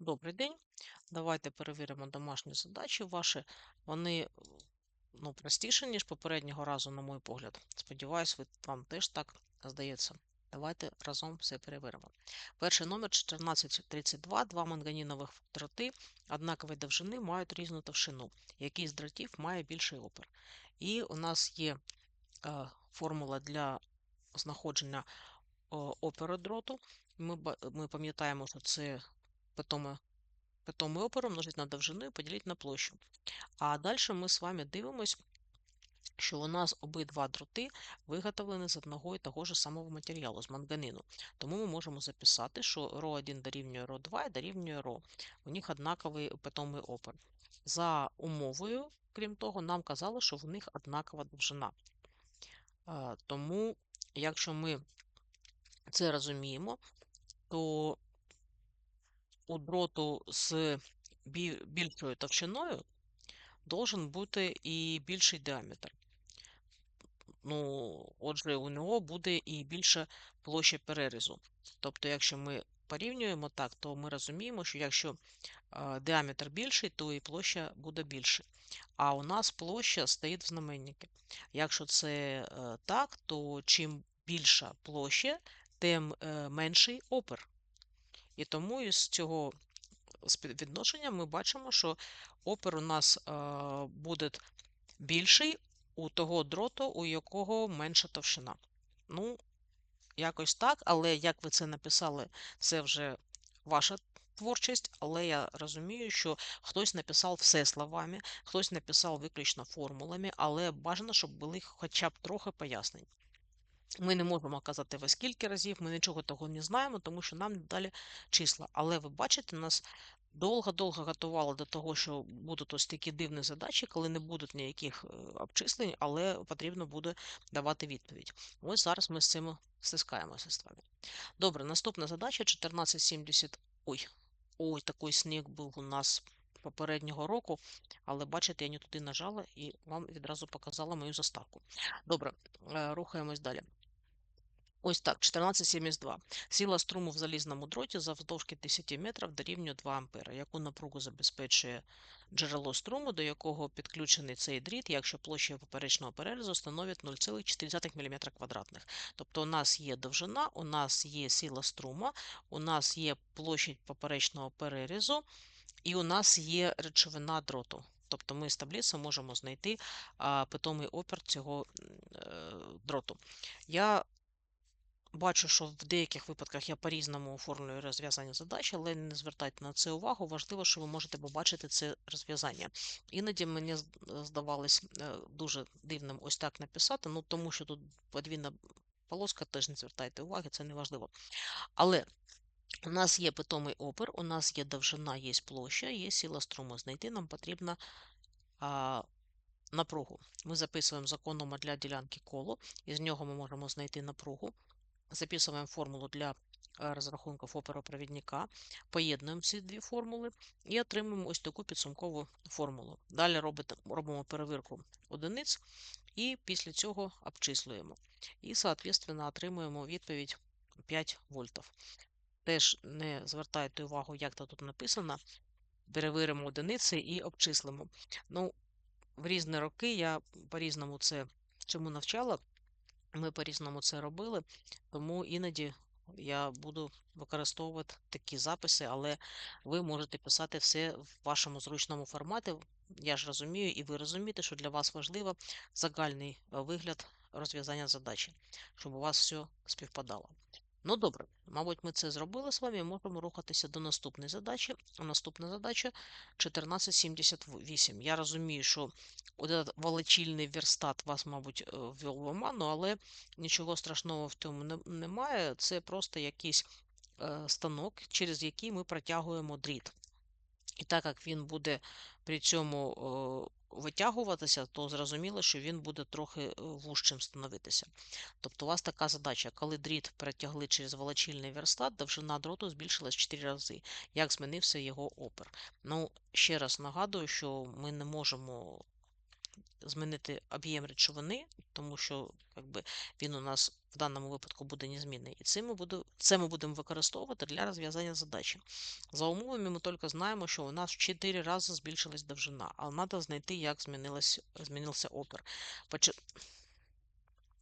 Добрий день. Давайте перевіримо домашні задачі ваші. Вони ну, простіші, ніж попереднього разу, на мій погляд. Сподіваюсь, ви, вам теж так здається. Давайте разом все перевіримо. Перший номер 1432. Два манганінових дроти однакової довжини мають різну товщину. Який з дротів має більший опір? І у нас є е, формула для знаходження е, опору дроту. Ми, ми пам'ятаємо, що це питоме питомий опор умножить на довжину і поділити на площу. А далі ми з вами дивимось, що у нас обидва дроти виготовлені з одного і того ж самого матеріалу, з манганину. Тому ми можемо записати, що ρ1 дорівнює ρ2 і дорівнює ρ. У них однаковий питомий опор. За умовою, крім того, нам казали, що в них однакова довжина. А, Тому, якщо ми це розуміємо, то у дроту з більшою товщиною должен бути і більший діаметр. Ну, отже, у нього буде і більша площа перерізу. Тобто, якщо ми порівнюємо так, то ми розуміємо, що якщо діаметр більший, то і площа буде більша. А у нас площа стоїть в знаменнику. Якщо це е, так, то чим більша площа, тим е, менший опір. І тому із цього співвідношення ми бачимо, що опір у нас е, буде більший у того дроту, у якого менша товщина. Ну, якось так, але як ви це написали, це вже ваша творчість, але я розумію, що хтось написав все словами, хтось написав виключно формулами, але бажано, щоб були хоча б трохи пояснень. Ми не можемо казати во скільки разів, ми нічого того не знаємо, тому що нам далі числа. Але ви бачите, нас довго-довго готували до того, що будуть ось такі дивні задачі, коли не будуть ніяких е, обчислень, але потрібно буде давати відповідь. Ось зараз ми з цим стискаємося з вами. Добре, наступна задача 1470. Ой, ой, такий сніг був у нас попереднього року, але бачите, я не туди нажала і вам відразу показала мою заставку. Добре, е, рухаємось далі. Ось так, 1472. Сила струму в залізному дроті завдовжки 10 метрів дорівнює 2 ампера. Яку напругу забезпечує джерело струму, до якого підключений цей дріт, якщо площа поперечного перерізу становить 0,4 мм квадратних. Тобто у нас є довжина, у нас є сила струму, у нас є площадь поперечного перерізу, і у нас є речовина дроту. Тобто ми з таблиці можемо знайти питомий опір цього е, дроту. Я Бачу, що в деяких випадках я по-різному оформлюю розв'язання задач, але не звертайте на це увагу. Важливо, що ви можете побачити це розв'язання. Іноді мені здавалось е, дуже дивним ось так написати, ну тому що тут подвійна полоска, теж не звертайте уваги, це не важливо. Але у нас є питомий опір, у нас є довжина, є площа, є сила струму. Знайти нам потрібно а, напругу. Ми записуємо закон Ома для ділянки коло, із нього ми можемо знайти напругу. Записуємо формулу для е, розрахунків оперопровідника, поєднуємо ці дві формули і отримуємо ось таку підсумкову формулу. Далі робимо перевірку одиниць і після цього обчислюємо. І, соответственно, отримуємо відповідь 5 вольтів. Теж не звертайте увагу, як це тут написано. Перевіримо одиниці і обчислимо. Ну, в різні роки я по-різному це чому навчала. Ми по-різному це робили, тому іноді я буду використовувати такі записи, але ви можете писати все в вашому зручному форматі. Я ж розумію, і ви розумієте, що для вас важливо загальний е, вигляд розв'язання задачі, щоб у вас все співпадало. Ну добре, мабуть, ми це зробили з вами. Можемо рухатися до наступної задачі. Наступна задача 1478. Я розумію, що один волочільний верстат вас, мабуть, е, ввів в оману, але нічого страшного в цьому немає. Це просто якийсь е, станок, через який ми протягуємо дріт. І так як він буде при цьому е, витягуватися, то зрозуміло, що він буде трохи е, вужчим становитися. Тобто у вас така задача, коли дріт перетягли через волочильний верстат, довжина дроту збільшилась 4 рази. Як змінився його опір? Ну, ще раз нагадую, що ми не можемо змінити об'єм речовини, тому що якби, він у нас в даному випадку буде незмінний. І це ми, буде, це ми будемо використовувати для розв'язання задачі. За умовами ми тільки знаємо, що у нас в 4 рази збільшилась довжина, але треба знайти, як змінився опір.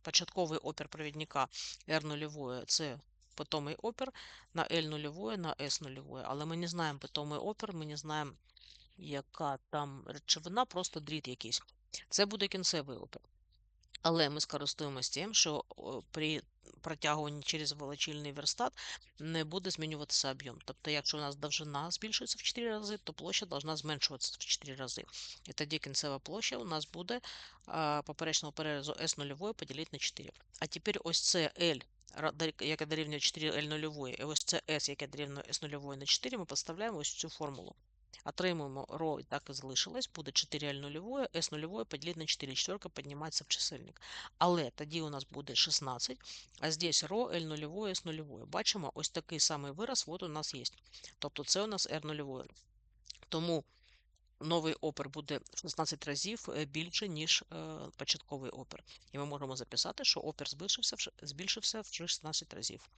Початковий опір провідника R0 це питомий опір на L0 на S0, але ми не знаємо питомий опір, ми не знаємо, яка там речовина, просто дріт якийсь. Це буде кінцевий опір. Але ми скористуємося тим, що при протягуванні через волочильний верстат не буде змінюватися об'єм. Тобто, якщо у нас довжина збільшується в 4 рази, то площа повинна зменшуватися в 4 рази. І тоді кінцева площа у нас буде поперечного перерізу S0 поділити на 4. А тепер ось це L, яке дорівнює 4L0, і ось це S, яке дорівнює S0 на 4, ми поставляємо ось цю формулу. Отримуємо ро і так і залишилось, буде 4L0, S0 поділити на 4, четверка піднімається в чисельник. Але тоді у нас буде 16, а здесь ро L0, S0. Бачимо, ось такий самий вираз от у нас є. Тобто це у нас R0. Тому новий опір буде в 16 разів е, більше, ніж е, початковий опір. І ми можемо записати, що опір збільшився, збільшився в 16 разів.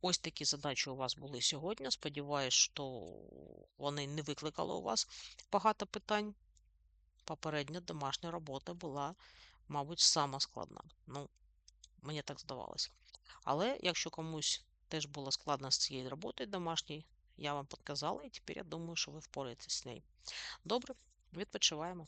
Ось такі задачі у вас були сьогодні. Сподіваюсь, що вони не викликали у вас багато питань. Попередня домашня робота була, мабуть, сама складна. Ну, мені так здавалося. Але якщо комусь теж було складно з цією роботою домашньою, я вам показала, і тепер я думаю, що ви впораєтесь з нею. Добре, відпочиваємо.